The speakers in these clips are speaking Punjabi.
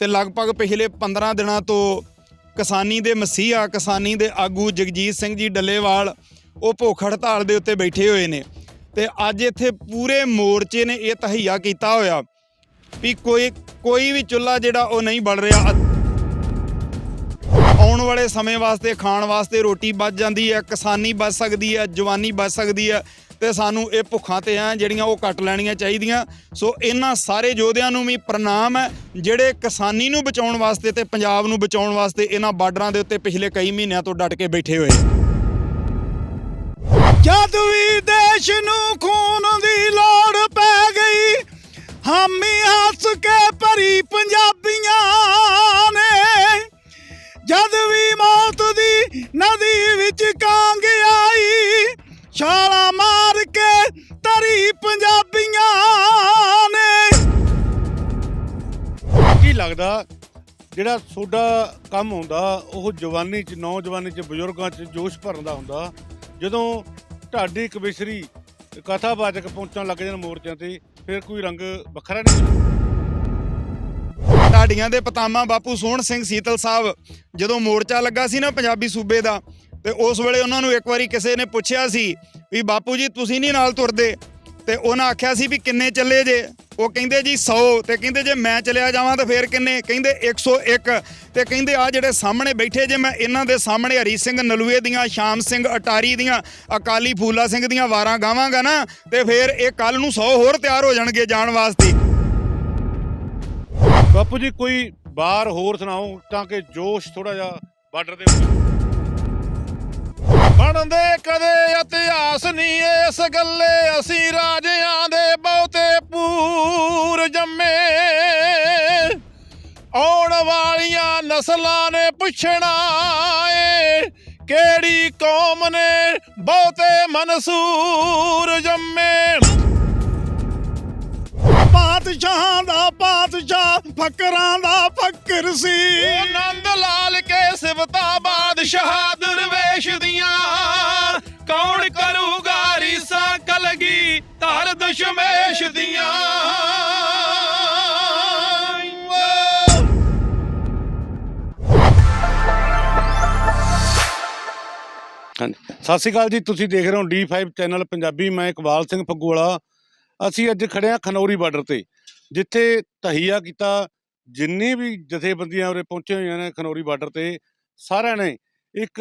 ਤੇ ਲਗਭਗ ਪਿਛਲੇ 15 ਦਿਨਾਂ ਤੋਂ ਕਿਸਾਨੀ ਦੇ ਮਸੀਹਾ, ਕਿਸਾਨੀ ਦੇ ਆਗੂ ਜਗਜੀਤ ਸਿੰਘ ਜੀ ਡੱਲੇਵਾਲ ਉਹ ਭੁੱਖ ਹੜਤਾਲ ਦੇ ਉੱਤੇ ਬੈਠੇ ਹੋਏ ਨੇ ਤੇ ਅੱਜ ਇੱਥੇ ਪੂਰੇ ਮੋਰਚੇ ਨੇ ਇਹ ਤਹਈਆ ਕੀਤਾ ਹੋਇਆ ਵੀ ਕੋਈ ਕੋਈ ਵੀ ਚੁੱਲ੍ਹਾ ਜਿਹੜਾ ਉਹ ਨਹੀਂ ਬਲ ਰਿਹਾ। ਆਉਣ ਵਾਲੇ ਸਮੇਂ ਵਾਸਤੇ, ਖਾਣ ਵਾਸਤੇ ਰੋਟੀ ਬਚ ਜਾਂਦੀ ਹੈ, ਕਿਸਾਨੀ ਬਚ ਸਕਦੀ ਹੈ, ਜਵਾਨੀ ਬਚ ਸਕਦੀ ਹੈ। ਤੇ ਸਾਨੂੰ ਇਹ ਭੁੱਖਾਂ ਤੇ ਆ, ਜਿਹੜੀਆਂ ਉਹ ਕੱਟ ਲੈਣੀਆਂ ਚਾਹੀਦੀਆਂ। ਸੋ ਇਹਨਾਂ ਸਾਰੇ ਯੋਧਿਆਂ ਨੂੰ ਵੀ ਪ੍ਰਣਾਮ ਹੈ, ਜਿਹੜੇ ਕਿਸਾਨੀ ਨੂੰ ਬਚਾਉਣ ਵਾਸਤੇ ਤੇ ਪੰਜਾਬ ਨੂੰ ਬਚਾਉਣ ਵਾਸਤੇ ਇਹਨਾਂ ਬਾਰਡਰਾਂ ਦੇ ਉੱਤੇ ਪਿਛਲੇ ਕਈ ਮਹੀਨਿਆਂ ਤੋਂ ਡਟ ਕੇ ਬੈਠੇ ਹੋਏ ਜਦ ਵੀ ਦੇਸ਼ ਨੂੰ ਖੂਨ ਦੀ ਲੋੜ ਪੈ ਗਈ, ਹਾਮੀ ਹੱਸ ਕੇ ਭਰੀ ਪੰਜਾਬੀਆਂ ਨੇ। ਜਦ ਵੀ ਮੌਤ ਦੀ ਨਦੀ ਵਿੱਚ ਕਾਂਗ ਆਈ ਛਾਲਾ ਜਿਹੜਾ ਤੁਹਾਡਾ ਕੰਮ ਹੁੰਦਾ, ਉਹ ਜਵਾਨੀ ਚ, ਨੌਜਵਾਨੀ ਚ, ਬਜ਼ੁਰਗਾਂ ਚ ਜੋਸ਼ ਭਰਨ ਦਾ ਹੁੰਦਾ। ਜਦੋਂ ਢਾਡੀ ਕਵਿਸ਼ਰੀ ਕਥਾਵਾਚਕ ਪਹੁੰਚਣ ਲੱਗ ਜਾਣ ਮੋਰਚਿਆਂ ਤੇ, ਫਿਰ ਕੋਈ ਰੰਗ ਵੱਖਰਾ ਨਹੀਂ ਢਾਡੀਆਂ ਦੇ ਪਤਾਮਾ ਬਾਪੂ ਸੋਹਣ ਸਿੰਘ ਸੀਤਲ ਸਾਹਿਬ, ਜਦੋਂ ਮੋਰਚਾ ਲੱਗਾ ਸੀ ਨਾ ਪੰਜਾਬੀ ਸੂਬੇ ਦਾ, ਤੇ ਉਸ ਵੇਲੇ ਉਹਨਾਂ ਨੂੰ ਇੱਕ ਵਾਰੀ ਕਿਸੇ ਨੇ ਪੁੱਛਿਆ ਸੀ ਵੀ, ਬਾਪੂ ਜੀ, ਤੁਸੀਂ ਨਹੀਂ ਨਾਲ ਤੁਰਦੇ? ਤੇ ਉਹਨਾਂ ਆਖਿਆ ਸੀ ਵੀ, ਕਿੰਨੇ ਚੱਲੇ ਜੇ? ਉਹ ਕਹਿੰਦੇ ਜੀ 100 ਤੇ ਕਹਿੰਦੇ ਜੇ ਮੈਂ ਚਲਿਆ ਜਾਵਾਂ ਤਾਂ ਫੇਰ ਕਿੰਨੇ? ਕਹਿੰਦੇ 101 ਤੇ ਕਹਿੰਦੇ ਆ ਜਿਹੜੇ ਸਾਹਮਣੇ ਬੈਠੇ ਜੇ, ਮੈਂ ਇਹਨਾਂ ਦੇ ਸਾਹਮਣੇ ਹਰੀ ਸਿੰਘ ਨਲੂਏ ਦੀਆਂ, ਸ਼ਾਮ ਸਿੰਘ ਅਟਾਰੀ ਦੀਆਂ, ਅਕਾਲੀ ਫੂਲਾ ਸਿੰਘ ਦੀਆਂ ਵਾਰਾਂ ਗਾਵਾਂਗਾ ਨਾ, ਤੇ ਫੇਰ ਇਹ ਕੱਲ ਨੂੰ 100 ਹੋਰ ਤਿਆਰ ਹੋ ਜਾਣਗੇ ਜਾਣ ਵਾਸਤੇ। ਬਾਪੂ ਜੀ, ਕੋਈ ਬਾਰ ਹੋਰ ਸੁਣਾਓ, ਤਾਂ ਕਿ ਜੋਸ਼ ਥੋੜਾ ਜਿਹਾ ਬਾਰਡਰ ਦੇ ਬਣਦੇ ਕਦੇ ਇਤਿਹਾਸ ਨਹੀਂ ਇਸ ਗੱਲੇ ਅਸੀਂ ਰਾਜਿਆਂ ਦੇ ਬਹੁਤੇ ਪੂਰ ਜੰਮੇ। ਆਉਣ ਵਾਲੀਆਂ ਨਸਲਾਂ ਨੇ ਪੁੱਛਣਾ ਏ ਕਿਹੜੀ ਕੌਮ ਨੇ ਬਹੁਤੇ ਮਨਸੂਰ ਜੰਮੇ। ਬਾਦਸ਼ਾਹਾਂ ਦਾ ਬਾਦਸ਼ਾਹ ਫਕਰਾਂ ਦਾ ਫਕਰ ਸੀ। ਉਹ ਨੰਦ ਲਾਲ ਕੇ ਸਿਵਤਾ ਬਾਦਸ਼ਾਹ ਦਰਵੇਸ਼ ਦੀਆਂ ਕੌਣ ਕਰੂਗਾ ਧਰ ਦਸ਼ਮੇਸ਼ ਦੀਆਂ। ਹਾਂਜੀ। ਸਤਿ ਸ਼੍ਰੀ ਅਕਾਲ ਜੀ, ਤੁਸੀਂ ਦੇਖ ਰਹੇ ਹੋ D5 ਚੈਨਲ ਪੰਜਾਬੀ। ਮੈਂ ਇਕਬਾਲ ਸਿੰਘ ਫੱਗੂਵਾਲਾ ਅਸੀਂ ਅੱਜ ਖੜੇ ਹਾਂ ਖਨੌਰੀ ਬਾਰਡਰ ਤੇ, ਜਿੱਥੇ ਤਹੀਆ ਕੀਤਾ, ਜਿੰਨੀ ਵੀ ਜਥੇਬੰਦੀਆਂ ਉਰੇ ਪਹੁੰਚੇ ਹੋਈਆਂ ਨੇ ਖਨੌਰੀ ਬਾਰਡਰ ਤੇ, ਸਾਰਿਆਂ ਨੇ ਇੱਕ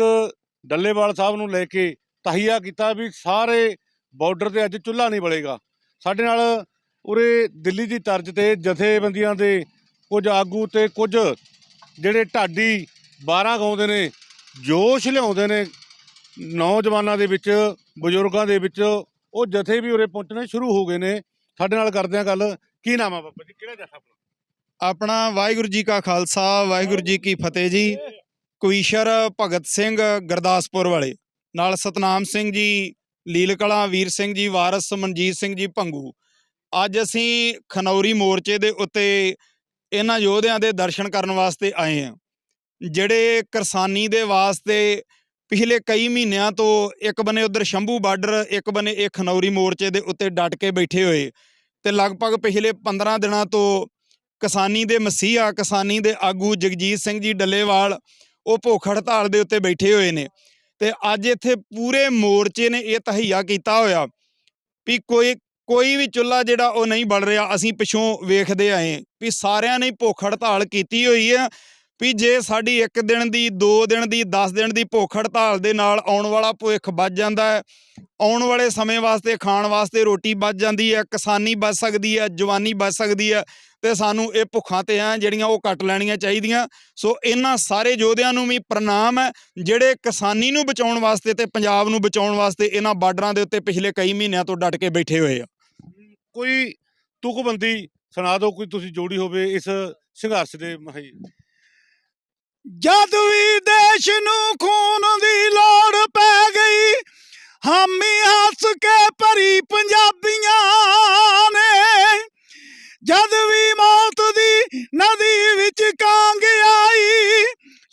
ਡੱਲੇਵਾਲ ਸਾਹਿਬ ਨੂੰ ਲੈ ਕੇ ਤਹੀਆ ਕੀਤਾ ਵੀ ਸਾਰੇ ਬਾਰਡਰ ਤੇ ਅੱਜ ਚੁੱਲ੍ਹਾ ਨਹੀਂ ਬਲੇਗਾ। ਸਾਡੇ ਨਾਲ ਉਰੇ ਦਿੱਲੀ ਦੀ ਤਰਜ਼ ਤੇ ਜਥੇਬੰਦੀਆਂ ਦੇ ਕੁਝ ਆਗੂ ਤੇ ਕੁਝ ਜਿਹੜੇ ਢਾਡੀ 12 ਗਾਉਂਦੇ ਨੇ, ਜੋਸ਼ ਲਿਆਉਂਦੇ ਨੇ, ਨੌਜਵਾਨਾਂ ਦੇ ਵਿੱਚ, ਬਜ਼ੁਰਗਾਂ ਦੇ ਵਿੱਚ, ਉਹ ਜਥੇ ਵੀ ਉਰੇ ਪਹੁੰਚਣੇ ਸ਼ੁਰੂ ਹੋ ਗਏ ਨੇ। ਸਾਡੇ ਨਾਲ ਕਰਦੇ ਆ ਗੱਲ। ਕੀ ਨਾਮ ਆ ਬਾਬਾ ਜੀ? ਕਿਹੜਾ ਜਥਾ ਆਪਣਾ? ਆਪਣਾ ਵਾਹਿਗੁਰੂ ਜੀ ਕਾ ਖਾਲਸਾ, ਵਾਹਿਗੁਰੂ ਜੀ ਕੀ ਫਤਿਹ ਜੀ। ਕੁਈਸ਼ਰ ਭਗਤ ਸਿੰਘ ਗੁਰਦਾਸਪੁਰ ਵਾਲੇ। ਨਾਲ ਸਤਨਾਮ ਸਿੰਘ ਜੀ ਲੀਲ ਕਲਾਂ ਵੀਰ ਸਿੰਘ ਜੀ, ਵਾਰਸ, ਮਨਜੀਤ ਸਿੰਘ ਜੀ, ਭੰਗੂ। ਅੱਜ ਅਸੀਂ ਖਨੌਰੀ ਮੋਰਚੇ ਦੇ ਉੱਤੇ ਇਹਨਾਂ ਯੋਧਿਆਂ ਦੇ ਦਰਸ਼ਨ ਕਰਨ ਵਾਸਤੇ ਆਏ ਹਾਂ। ਜਿਹੜੇ ਕਿਸਾਨੀ ਦੇ ਵਾਸਤੇ ਪਿਛਲੇ ਕਈ ਮਹੀਨਿਆਂ ਤੋਂ ਇੱਕ ਬਨੇ ਉਧਰ ਸ਼ੰਭੂ ਬਾਰਡਰ, ਇੱਕ ਬਨੇ ਇਹ ਖਨੌਰੀ ਮੋਰਚੇ ਦੇ ਉੱਤੇ ਡਟ ਕੇ ਬੈਠੇ ਹੋਏ ਤੇ ਲਗਭਗ ਪਿਛਲੇ 15 ਦਿਨਾਂ ਤੋਂ ਕਿਸਾਨੀ ਦੇ ਮਸੀਹਾ, ਕਿਸਾਨੀ ਦੇ ਆਗੂ ਜਗਜੀਤ ਸਿੰਘ ਜੀ ਡੱਲੇਵਾਲ ਉਹ ਭੁੱਖ ਹੜਤਾਲ ਦੇ ਉੱਤੇ ਬੈਠੇ ਹੋਏ ਨੇ। ਤੇ ਅੱਜ ਇੱਥੇ ਪੂਰੇ ਮੋਰਚੇ ਨੇ ਇਹ ਤਹਈਆ ਕੀਤਾ ਹੋਇਆ ਵੀ ਕੋਈ ਕੋਈ ਵੀ ਚੁੱਲ੍ਹਾ ਜਿਹੜਾ ਉਹ ਨਹੀਂ ਬਲ ਰਿਹਾ, ਅਸੀਂ ਪਿਛੋਂ ਵੇਖਦੇ ਆਏ ਵੀ ਸਾਰਿਆਂ ਨੇ ਭੁੱਖ ਹੜਤਾਲ ਕੀਤੀ ਹੋਈ ਹੈ ਵੀ ਜੇ ਸਾਡੀ ਇੱਕ ਦਿਨ ਦੀ 2 ਦਿਨ ਦੀ 10 ਦਿਨ ਦੀ ਭੁੱਖ ਹੜਤਾਲ ਦੇ ਨਾਲ ਆਉਣ ਵਾਲਾ ਭਵਿੱਖ ਬਚ ਜਾਂਦਾ ਹੈ, ਆਉਣ ਵਾਲੇ ਸਮੇਂ ਵਾਸਤੇ, ਖਾਣ ਵਾਸਤੇ ਰੋਟੀ ਬਚ ਜਾਂਦੀ ਹੈ, ਕਿਸਾਨੀ ਬਚ ਸਕਦੀ ਹੈ, ਜਵਾਨੀ ਬਚ ਸਕਦੀ ਹੈ ਤੇ ਸਾਨੂੰ ਇਹ ਭੁੱਖਾਂ ਤੇ ਆ ਜਿਹੜੀਆਂ ਉਹ ਕੱਟ ਲੈਣੀਆਂ ਚਾਹੀਦੀਆਂ। ਸੋ ਇਹਨਾਂ ਸਾਰੇ ਯੋਧਿਆਂ ਨੂੰ ਵੀ ਪ੍ਰਣਾਮ ਹੈ ਜਿਹੜੇ ਕਿਸਾਨੀ ਨੂੰ ਬਚਾਉਣ ਵਾਸਤੇ ਤੇ ਪੰਜਾਬ ਨੂੰ ਬਚਾਉਣ ਵਾਸਤੇ ਇਹਨਾਂ ਬਾਰਡਰਾਂ ਦੇ ਉੱਤੇ ਪਿਛਲੇ ਕਈ ਮਹੀਨਿਆਂ ਤੋਂ ਡਟ ਕੇ ਬੈਠੇ ਹੋਏ ਆ। ਕੋਈ ਤੁਕਬੰਦੀ ਸੁਣਾ ਦਿਓ ਕੋਈ ਤੁਸੀਂ ਜੋੜੀ ਹੋਵੇ ਇਸ ਸੰਘਰਸ਼ ਦੇ ਮਹਾਈ ਜਦ ਵੀ ਦੇਸ਼ ਨੂੰ ਖੂਨ ਦੀ ਲੋੜ ਪੈ ਗਈ ਹਾਮੀ ਹੱਸ ਕੇ ਭਰੀ ਪੰਜਾਬੀਆਂ ਨੇ ਜਦ ਵੀ ਮੌਤ ਦੀ ਨਦੀ ਵਿੱਚ ਕਾਂਗ ਆਈ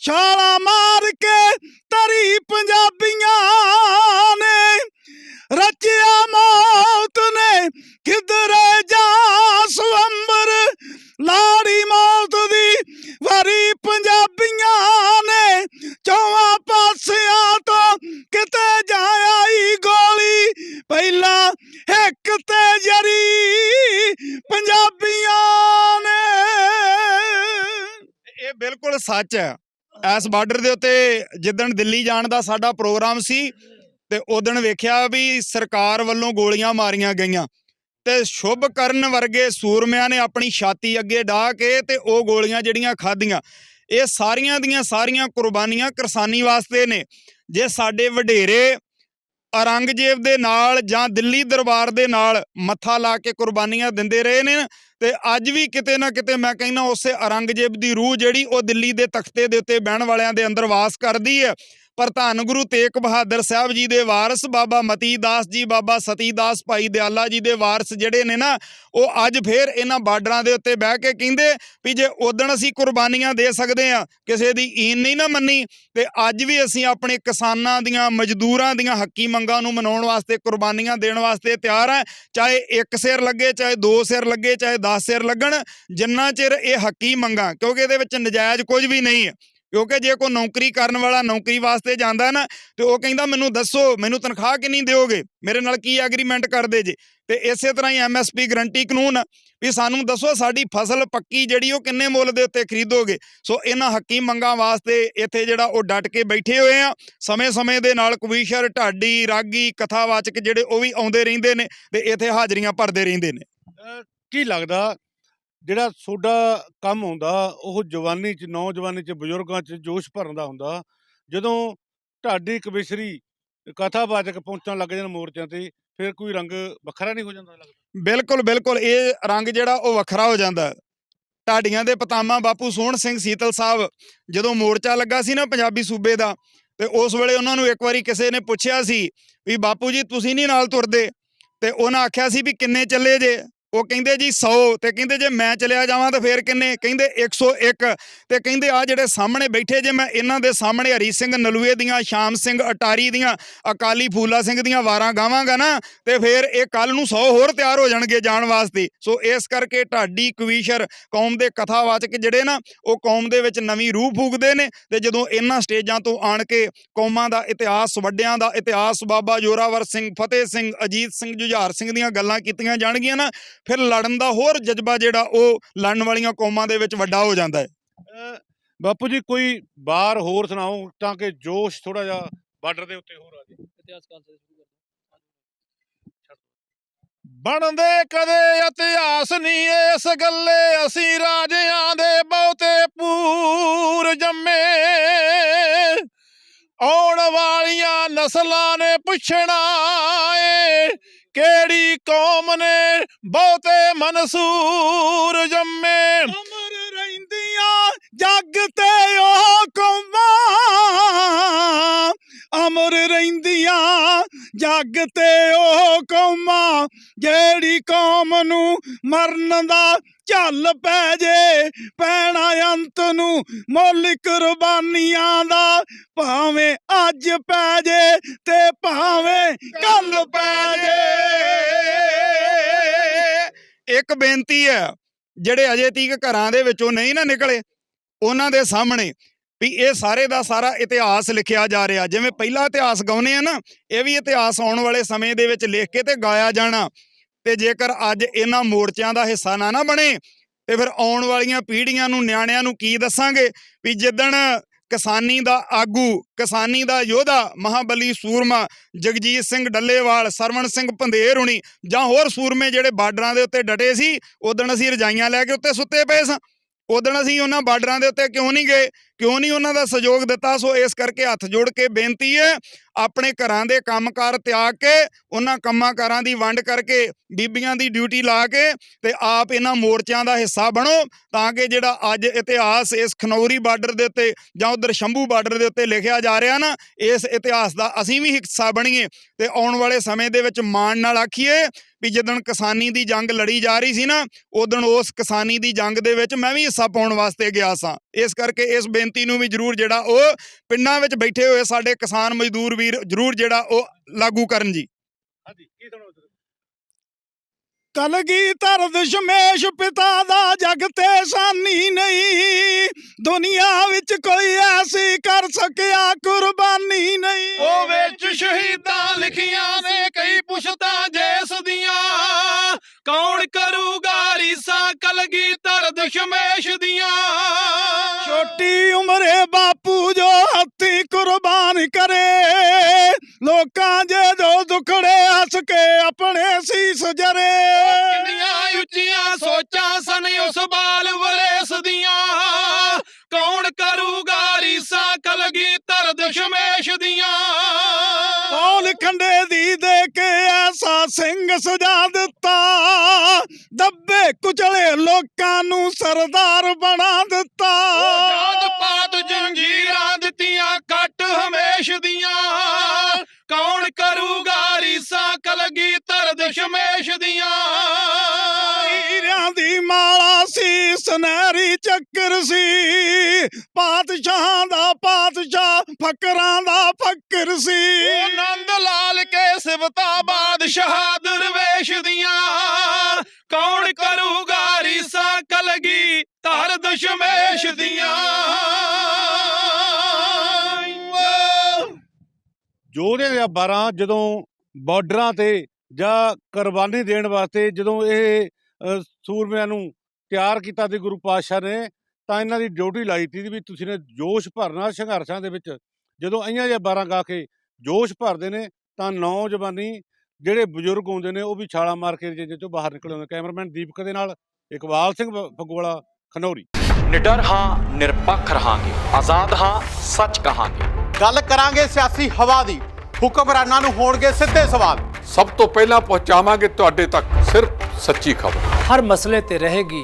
ਛਾਲਾ ਮਾਰ ਕੇ ਬਿਲਕੁਲ ਸੱਚ ਹੈ। ਇਸ ਬਾਰਡਰ ਦੇ ਉੱਤੇ ਜਿੱਦਣ ਦਿੱਲੀ ਜਾਣ ਦਾ ਸਾਡਾ ਪ੍ਰੋਗਰਾਮ ਸੀ ਤੇ ਉਦਣ ਵੇਖਿਆ ਵੀ ਸਰਕਾਰ ਵੱਲੋਂ ਗੋਲੀਆਂ ਮਾਰੀਆਂ ਗਈਆਂ ਤੇ ਸ਼ੁਭ ਕਰਨ ਵਰਗੇ ਸੂਰਮਿਆਂ ਨੇ ਆਪਣੀ ਛਾਤੀ ਅੱਗੇ ਢਾ ਕੇ ਤੇ ਉਹ ਗੋਲੀਆਂ ਜਿਹੜੀਆਂ ਖਾਧੀਆਂ, ਇਹ ਸਾਰੀਆਂ ਦੀਆਂ ਸਾਰੀਆਂ ਕੁਰਬਾਨੀਆਂ ਕਿਰਸਾਨੀ ਵਾਸਤੇ ਨੇ। ਜੇ ਸਾਡੇ ਵਡੇਰੇ ਔਰੰਗਜ਼ੇਬ ਦੇ ਨਾਲ ਜਾਂ ਦਿੱਲੀ ਦਰਬਾਰ ਦੇ ਨਾਲ ਮੱਥਾ ਲਾ ਕੇ ਕੁਰਬਾਨੀਆਂ ਦਿੰਦੇ ਰਹੇ ਨੇ ਤੇ ਅੱਜ ਵੀ ਕਿਤੇ ਨਾ ਕਿਤੇ ਮੈਂ ਕਹਿੰਦਾ ਉਸੇ ਔਰੰਗਜ਼ੇਬ ਦੀ ਰੂਹ ਜਿਹੜੀ ਉਹ ਦਿੱਲੀ ਦੇ ਤਖਤੇ ਦੇ ਉੱਤੇ ਬਹਿਣ ਵਾਲਿਆਂ ਦੇ ਅੰਦਰ ਵਾਸ ਕਰਦੀ ਹੈ। ਪਰ ਧੰਨ ਗੁਰੂ ਤੇਗ ਬਹਾਦਰ ਸਾਹਿਬ ਜੀ ਦੇ ਵਾਰਿਸ ਬਾਬਾ ਮਤੀ ਦਾਸ ਜੀ, ਬਾਬਾ ਸਤੀ ਦਾਸ ਭਾਈ ਦਿਆਲਾ ਜੀ ਦੇ ਵਾਰਿਸ ਜਿਹੜੇ ਨੇ ਨਾ, ਉਹ ਅੱਜ ਫੇਰ ਇਹਨਾਂ ਬਾਰਡਰਾਂ ਦੇ ਉੱਤੇ ਬਹਿ ਕੇ ਕਹਿੰਦੇ ਵੀ ਜੇ ਉਦਣ ਅਸੀਂ ਕੁਰਬਾਨੀਆਂ ਦੇ ਸਕਦੇ ਆ ਕਿਸੇ ਦੀ ਈਨ ਨਹੀਂ ਨਾ ਮੰਨੀ, ਤੇ ਅੱਜ ਵੀ ਅਸੀਂ ਆਪਣੇ ਕਿਸਾਨਾਂ ਦੀਆਂ, ਮਜ਼ਦੂਰਾਂ ਦੀਆਂ ਹੱਕੀ ਮੰਗਾਂ ਨੂੰ ਮਨਾਉਣ ਵਾਸਤੇ, ਕੁਰਬਾਨੀਆਂ ਦੇਣ ਵਾਸਤੇ ਤਿਆਰ ਆ ਚਾਹੇ ਇੱਕ ਸਿਰ ਲੱਗੇ, ਚਾਹੇ ਦੋ ਸਿਰ ਲੱਗੇ, ਚਾਹੇ 10 ਸਿਰ ਲੱਗਣ, ਜਿੰਨਾ ਚਿਰ ਇਹ ਹੱਕੀ ਮੰਗਾਂ, ਕਿਉਂਕਿ ਇਹਦੇ ਵਿੱਚ ਨਜਾਇਜ਼ ਕੁਝ ਵੀ ਨਹੀਂ ਹੈ। ਕਿਉਂਕਿ ਜੇ ਕੋਈ ਨੌਕਰੀ ਕਰਨ ਵਾਲਾ ਨੌਕਰੀ ਵਾਸਤੇ ਜਾਂਦਾ ਨਾ, ਤੇ ਉਹ ਕਹਿੰਦਾ ਮੈਨੂੰ ਦੱਸੋ, ਮੈਨੂੰ ਤਨਖਾਹ ਕਿੰਨੀ ਦਿਓਗੇ? ਮੇਰੇ ਨਾਲ ਕੀ ਐਗਰੀਮੈਂਟ ਕਰਦੇ ਜੇ? ਤੇ ਇਸੇ ਤਰ੍ਹਾਂ ਹੀ ਐਮਐਸਪੀ ਗਰੰਟੀ ਕਾਨੂੰਨ ਆ ਵੀ ਸਾਨੂੰ ਦੱਸੋ ਸਾਡੀ ਫਸਲ ਪੱਕੀ ਜਿਹੜੀ ਉਹ ਕਿੰਨੇ ਮੁੱਲ ਦੇ ਉੱਤੇ ਖਰੀਦੋਗੇ? ਸੋ ਇਹਨਾਂ ਹੱਕੀ ਮੰਗਾਂ ਵਾਸਤੇ ਇੱਥੇ ਜਿਹੜਾ ਉਹ ਡਟ ਕੇ ਬੈਠੇ ਹੋਏ ਆ। ਸਮੇਂ-ਸਮੇਂ ਦੇ ਨਾਲ ਕਵੀਸ਼ਰ ਢਾਡੀ, ਰਾਗੀ, ਕਥਾਵਾਚਕ ਜਿਹੜੇ ਉਹ ਵੀ ਆਉਂਦੇ ਰਹਿੰਦੇ ਨੇ ਤੇ ਇੱਥੇ ਹਾਜ਼ਰੀਆਂ ਭਰਦੇ ਰਹਿੰਦੇ ਨੇ। ਕੀ ਲੱਗਦਾ ਜਿਹੜਾ ਤੁਹਾਡਾ ਕੰਮ ਹੁੰਦਾ, ਉਹ ਜਵਾਨੀ ਚ, ਨੌਜਵਾਨੀ ਚ, ਬਜ਼ੁਰਗਾਂ ਚ ਜੋਸ਼ ਭਰਨ ਦਾ ਹੁੰਦਾ। ਜਦੋਂ ਢਾਡੀ ਕਵਿਸ਼ਰੀ ਕਥਾਵਾਚਕ ਪਹੁੰਚਣ ਲੱਗ ਜਾਣ ਮੋਰਚਿਆਂ ਤੇ, ਫਿਰ ਕੋਈ ਰੰਗ ਵੱਖਰਾ ਨਹੀਂ ਹੋ ਜਾਂਦਾ ਲੱਗਦਾ? ਬਿਲਕੁਲ ਬਿਲਕੁਲ, ਇਹ ਰੰਗ ਜਿਹੜਾ ਉਹ ਵੱਖਰਾ ਹੋ ਜਾਂਦਾ। ਢਾਡੀਆਂ ਦੇ ਪਤਾਮਾ ਬਾਪੂ ਸੋਹਣ ਸਿੰਘ ਸੀਤਲ ਸਾਹਿਬ ਜਦੋਂ ਮੋਰਚਾ ਲੱਗਾ ਸੀ ਨਾ ਪੰਜਾਬੀ ਸੂਬੇ ਦਾ, ਤੇ ਉਸ ਵੇਲੇ ਉਹਨਾਂ ਨੂੰ ਇੱਕ ਵਾਰੀ ਕਿਸੇ ਨੇ ਪੁੱਛਿਆ ਸੀ ਵੀ, ਬਾਪੂ ਜੀ, ਤੁਸੀਂ ਨਹੀਂ ਨਾਲ ਤੁਰਦੇ? ਤੇ ਉਹਨਾਂ ਆਖਿਆ ਸੀ ਵੀ, ਕਿੰਨੇ ਚੱਲੇ ਜੇ? ਉਹ ਕਹਿੰਦੇ ਜੀ 100 ਤੇ ਕਹਿੰਦੇ ਜੇ ਮੈਂ ਚਲਿਆ ਜਾਵਾਂ ਤਾਂ ਫੇਰ ਕਿੰਨੇ? ਕਹਿੰਦੇ 101 ਤੇ ਕਹਿੰਦੇ ਆ ਜਿਹੜੇ ਸਾਹਮਣੇ ਬੈਠੇ ਜੇ, ਮੈਂ ਇਹਨਾਂ ਦੇ ਸਾਹਮਣੇ ਹਰੀ ਸਿੰਘ ਨਲੂਏ ਦੀਆਂ, ਸ਼ਾਮ ਸਿੰਘ ਅਟਾਰੀ ਦੀਆਂ, ਅਕਾਲੀ ਫੂਲਾ ਸਿੰਘ ਦੀਆਂ ਵਾਰਾਂ ਗਾਵਾਂਗਾ ਨਾ, ਤੇ ਫਿਰ ਇਹ ਕੱਲ ਨੂੰ 100 ਹੋਰ ਤਿਆਰ ਹੋ ਜਾਣਗੇ ਜਾਣ ਵਾਸਤੇ। ਸੋ ਇਸ ਕਰਕੇ ਢਾਡੀ, ਕਵੀਸ਼ਰ, ਕੌਮ ਦੇ ਕਥਾਵਾਚਕ ਜਿਹੜੇ ਨਾ, ਉਹ ਕੌਮ ਦੇ ਵਿੱਚ ਨਵੀਂ ਰੂਹ ਫੂਕਦੇ ਨੇ, ਤੇ ਜਦੋਂ ਇਹਨਾਂ ਸਟੇਜਾਂ ਤੋਂ ਆਣ ਕੇ ਕੌਮਾਂ ਦਾ ਇਤਿਹਾਸ, ਵੱਡਿਆਂ ਦਾ ਇਤਿਹਾਸ, ਬਾਬਾ ਜੋਰਾਵਰ ਸਿੰਘ, ਫਤਿਹ ਸਿੰਘ, ਅਜੀਤ ਸਿੰਘ, ਜੁਝਾਰ ਸਿੰਘ ਦੀਆਂ ਗੱਲਾਂ ਕੀਤੀਆਂ ਜਾਣਗੀਆਂ ਨਾ ਫਿਰ ਲੜਨ ਦਾ ਹੋਰ ਜਜ਼ਬਾ ਜਿਹੜਾ ਉਹ ਲੜਨ ਵਾਲੀਆਂ ਕੌਮਾਂ ਦੇ ਵਿੱਚ ਵੱਡਾ ਹੋ ਜਾਂਦਾ ਹੈ। ਬਾਪੂ ਜੀ ਕੋਈ ਬਾਰ ਹੋਰ ਸੁਣਾਓ ਤਾਂ ਕਿ ਜੋਸ਼ ਥੋੜਾ ਜਿਹਾ ਬਾਰਡਰ ਦੇ ਉੱਤੇ ਹੋਰ ਆ ਜਾਏ। ਇਤਿਹਾਸ ਕਾਲ ਕਰ ਬਣਦੇ ਕਦੇ ਇਤਿਹਾਸ ਨਹੀਂ ਇਸ ਗੱਲੇ ਅਸੀਂ ਰਾਜਿਆਂ ਦੇ ਬਹੁਤੇ ਪੂਰ ਜੰਮੇ। ਆਉਣ ਵਾਲੀਆਂ ਨਸਲਾਂ ਨੇ ਪੁੱਛਣਾ ਏ ਕਿਹੜੀ ਕੌਮ ਨੇ ਬਹੁਤੇ ਮਨਸੂਰ ਜੰਮੇ? ਅਮਰ ਰਹਿੰਦੀਆਂ ਜੱਗ ਤੇ ਉਹ ਕੌਮਾਂ। ਅਮਰ ਰਹਿੰਦੀਆਂ, ਜੱਗ ਤੇ ਉਹ ਕੌਮਾਂ, ਜਿਹੜੀ ਕੌਮ ਨੂੰ ਮਰਨ ਦਾ ਝੱਲ ਪੈ ਜੇ, ਪੈਣਾ ਅੰਤ ਨੂੰ ਮੁੱਲ ਕੁਰਬਾਨੀਆਂ ਦਾ ਭਾਵੇਂ ਅੱਜ ਪੈ ਜੇ ਤੇ ਭਾਵੇਂ ਕੱਲ ਪੈ ਜੇ। ਇੱਕ ਬੇਨਤੀ ਹੈ, ਜਿਹੜੇ ਅਜੇ ਤੀਕ ਘਰਾਂ ਦੇ ਵਿੱਚੋਂ ਨਹੀਂ ਨਾ ਨਿਕਲੇ, ਉਹਨਾਂ ਦੇ ਸਾਹਮਣੇ ਵੀ ਇਹ ਸਾਰੇ ਦਾ ਸਾਰਾ ਇਤਿਹਾਸ ਲਿਖਿਆ ਜਾ ਰਿਹਾ। ਜਿਵੇਂ ਪਹਿਲਾ ਇਤਿਹਾਸ ਗਾਉਨੇ ਆ ਨਾ, ਇਹ ਵੀ ਇਤਿਹਾਸ ਆਉਣ ਵਾਲੇ ਸਮੇਂ ਦੇ ਵਿੱਚ ਲਿਖ ਕੇ ਤੇ ਗਾਇਆ ਜਾਣਾ। ਤੇ ਜੇਕਰ ਅੱਜ ਇਹਨਾਂ ਮੋਰਚਿਆਂ ਦਾ ਹਿੱਸਾ ਨਾ ਨਾ ਬਣੇ, ਤੇ ਫਿਰ ਆਉਣ ਵਾਲੀਆਂ ਪੀੜ੍ਹੀਆਂ ਨੂੰ, ਨਿਆਣਿਆਂ ਨੂੰ ਕੀ ਦੱਸਾਂਗੇ? ਵੀ ਜਿੱਦਣ ਕਿਸਾਨੀ ਦਾ ਆਗੂ, ਕਿਸਾਨੀ ਦਾ ਯੋਧਾ, ਮਹਾਬਲੀ ਸੂਰਮਾ, ਜਗਜੀਤ ਸਿੰਘ ਡੱਲੇਵਾਲ, ਸਰਵਣ ਸਿੰਘ ਪੰਧੇਰ ਹੁਣੀ ਜਾਂ ਹੋਰ ਸੂਰਮੇ ਜਿਹੜੇ ਬਾਰਡਰਾਂ ਦੇ ਉੱਤੇ ਡਟੇ ਸੀ, ਉਦੋਂ ਅਸੀਂ ਰਜਾਈਆਂ ਲੈ ਕੇ ਉੱਤੇ ਸੁੱਤੇ ਪਏ ਸਾਂ। ਉਦੋਂ ਅਸੀਂ ਉਹਨਾਂ ਬਾਰਡਰਾਂ ਦੇ ਉੱਤੇ ਕਿਉਂ ਨਹੀਂ ਗਏ? ਕਿਉਂ ਨਹੀਂ ਉਹਨਾਂ ਦਾ ਸਹਿਯੋਗ ਦਿੱਤਾ? ਸੋ ਇਸ ਕਰਕੇ ਹੱਥ ਜੋੜ ਕੇ ਬੇਨਤੀ ਹੈ ਆਪਣੇ ਘਰਾਂ ਦੇ ਕੰਮਕਾਰ ਤਿਆਗ ਕੇ, ਉਹਨਾਂ ਕੰਮਾਂ ਕਾਰਾਂ ਦੀ ਵੰਡ ਕਰਕੇ, ਬੀਬੀਆਂ ਦੀ ਡਿਊਟੀ ਲਾ ਕੇ ਤੇ ਆਪ ਇਹਨਾਂ ਮੋਰਚਿਆਂ ਦਾ ਹਿੱਸਾ ਬਣੋ ਤਾਂ ਕਿ ਜਿਹੜਾ ਅੱਜ ਇਤਿਹਾਸ ਇਸ ਖਨੌਰੀ ਬਾਰਡਰ ਦੇ ਉੱਤੇ ਜਾਂ ਉਧਰ ਸ਼ੰਭੂ ਬਾਰਡਰ ਦੇ ਉੱਤੇ ਲਿਖਿਆ ਜਾ ਰਿਹਾ ਨਾ, ਇਸ ਇਤਿਹਾਸ ਦਾ ਅਸੀਂ ਵੀ ਹਿੱਸਾ ਬਣੀਏ ਤੇ ਆਉਣ ਵਾਲੇ ਸਮੇਂ ਦੇ ਵਿੱਚ ਮਾਣ ਨਾਲ ਆਖੀਏ ਵੀ ਜਦੋਂ ਕਿਸਾਨੀ ਦੀ ਜੰਗ ਲੜੀ ਜਾ ਰਹੀ ਸੀ ਨਾ, ਉਦੋਂ ਉਸ ਕਿਸਾਨੀ ਦੀ ਜੰਗ ਦੇ ਵਿੱਚ ਮੈਂ ਵੀ ਹਿੱਸਾ ਪਾਉਣ ਵਾਸਤੇ ਗਿਆ ਸਾਂ। ਇਸ ਕਰਕੇ ਇਸ ਬੇਨਤੀ ਨੂੰ ਵੀ ਜਰੂਰ ਜਿਹੜਾ ਉਹ ਪਿੰਡਾਂ ਵਿੱਚ ਬੈਠੇ ਹੋਏ ਸਾਡੇ ਕਿਸਾਨ ਮਜ਼ਦੂਰ ਵੀਰ ਜਰੂਰ ਜਿਹੜਾ ਉਹ ਲਾਗੂ ਕਰਨ ਜੀ। ਹਾਂਜੀ ਕੀ? ਕਲਗੀ ਧਰ ਦਸ਼ਮੇਸ਼ ਪਿਤਾ ਦਾ ਜਗ ਤੇ ਸਾਨੀ ਨਹੀਂ। ਦੁਨੀਆ ਵਿੱਚ ਕੋਈ ਐਸੀ ਕਰ ਸਕਿਆ ਕੁਰਬਾਨੀ ਨਹੀਂ। ਉਹ ਵਿੱਚ ਸ਼ਹੀਦਾਂ ਲਿਖੀਆਂ ਨੇ ਕਈ ਪੁਸ਼ਤਾਂ ਜੈਸ ਦੀਆਂ। ਕੌਣ ਕਰੂਗਾ ਰੀਸਾਂ ਕਲਗੀ ਦਸ਼ਮੇਸ਼ ਦੀਆਂ। ਛੋਟੀ ਬਾਪੂ ਜੋ ਹੱਥੀ ਕੁਰਬਾਨ ਕਰੇ ਲੋਕਾਂ ਜੇ ਜੋ ਦੁਖੜੇ ਹੱਸ ਕੇ ਆਪਣੇ ਸੀਸ ਜਰੇ। ਕਿੰਨੀਆਂ ਉੱਚੀਆਂ ਸੋਚਾਂ ਸਨ ਉਸ ਬਾਲ ਵਰੇਸ ਦੀਆਂ। ਕੌਣ ਕਰੂਗਾ ਰੀਸਾਂ ਕਲਗੀਧਰ ਦਸ਼ਮੇਸ਼ ਦੀਆਂ। ਔਲ ਖੰਡੇ ਦੀ ਐਸਾ ਸਿੰਘ ਸਜਾ ਦਿੱਤਾ। ਦੱਬੇ ਕੁਚਲੇ ਲੋਕਾਂ ਨੂੰ ਸਰਦਾਰ ਬਣਾ ਦਿੱਤਾ। ਜਾਤ ਪਾਤ ਜੰਜੀਰਾਂ ਦਿੱਤੀਆਂ, ਕੱਟ ਹਮੇਸ਼ ਦੀਆਂ। ਕੌਣ ਕਰੂਗਾ ਰੀਸਾਂ ਕਲਗੀਧਰ ਦਸ਼ਮੇਸ਼ ਦੀਆਂ। ਸੁਨਹਿਰੀ ਚੱਕਰ ਸੀ। ਪਾਤਸ਼ਾਹਾਂ ਦਾ ਪਾਤਸ਼ਾਹ ਫਕਰਾਂ ਦਾ ਫਕਰ ਸੀ। ਉਹ ਨੰਦ ਲਾਲ ਕੇ ਸਿਵਤਾ ਬਾਦਸ਼ਾਹ ਦਰਵੇਸ਼ ਦੀਆਂ। ਕੌਣ ਕਰੂਗਾ ਰੀਸਾਂ ਕਲਗੀ ਧਰ ਦਸ਼ਮੇਸ਼ ਦੀਆਂ। ਯੋਧੇ ਦੇ 12 ਜਦੋਂ ਬਾਰਡਰਾਂ ਤੇ ਜਾਂ ਕੁਰਬਾਨੀ ਦੇਣ ਵਾਸਤੇ ਜਦੋਂ ਇਹ ਸੂਰਮਿਆਂ ਨੂੰ ਤਿਆਰ ਕੀਤਾ ਤੇ ਗੁਰੂ ਪਾਤਸ਼ਾਹ ਨੇ ਤਾਂ ਇਹਨਾਂ ਦੀ ਡਿਊਟੀ ਲਾਈ ਤੀ ਵੀ ਤੁਸੀਂ ਨੇ ਜੋਸ਼ ਭਰਨਾ ਸੰਘਰਸ਼ਾਂ ਦੇ ਵਿੱਚ। ਜਦੋਂ ਅਈਆਂ ਜੇ 12 ਗਾ ਕੇ ਜੋਸ਼ ਭਰਦੇ ਨੇ ਤਾਂ ਨੌਜਵਾਨੀ ਜਿਹੜੇ ਬਜ਼ੁਰਗ ਹੁੰਦੇ ਨੇ ਉਹ ਵੀ ਛਾਲਾ ਮਾਰ ਕੇ ਜੇ ਚੋਂ ਬਾਹਰ ਨਿਕਲ ਆਉਂਦੇ ਕੈਮਰਾਮੈਨ ਦੀਪਕ ਦੇ ਨਾਲ ਇਕਬਾਲ ਸਿੰਘ ਫਗਵਾੜਾ ਖਨੌਰੀ। ਨਿਡਰ ਹਾਂ ਨਿਰਪੱਖ ਰਹਾਂਗੇ। ਆਜ਼ਾਦ ਹਾਂ ਸੱਚ ਕਹਾਂਗੇ। ਗੱਲ ਕਰਾਂਗੇ ਸਿਆਸੀ ਹਵਾ ਦੀ। ਹੁਕਮਰਾਨਾਂ ਨੂੰ ਹੋਣਗੇ ਸਿੱਧੇ ਸਵਾਲ। ਸਭ ਤੋਂ ਪਹਿਲਾਂ ਪਹੁੰਚਾਵਾਂਗੇ ਤੁਹਾਡੇ ਤੱਕ ਸਿਰਫ ਸੱਚੀ ਖਬਰ। ਹਰ ਮਸਲੇ ਤੇ ਰਹੇਗੀ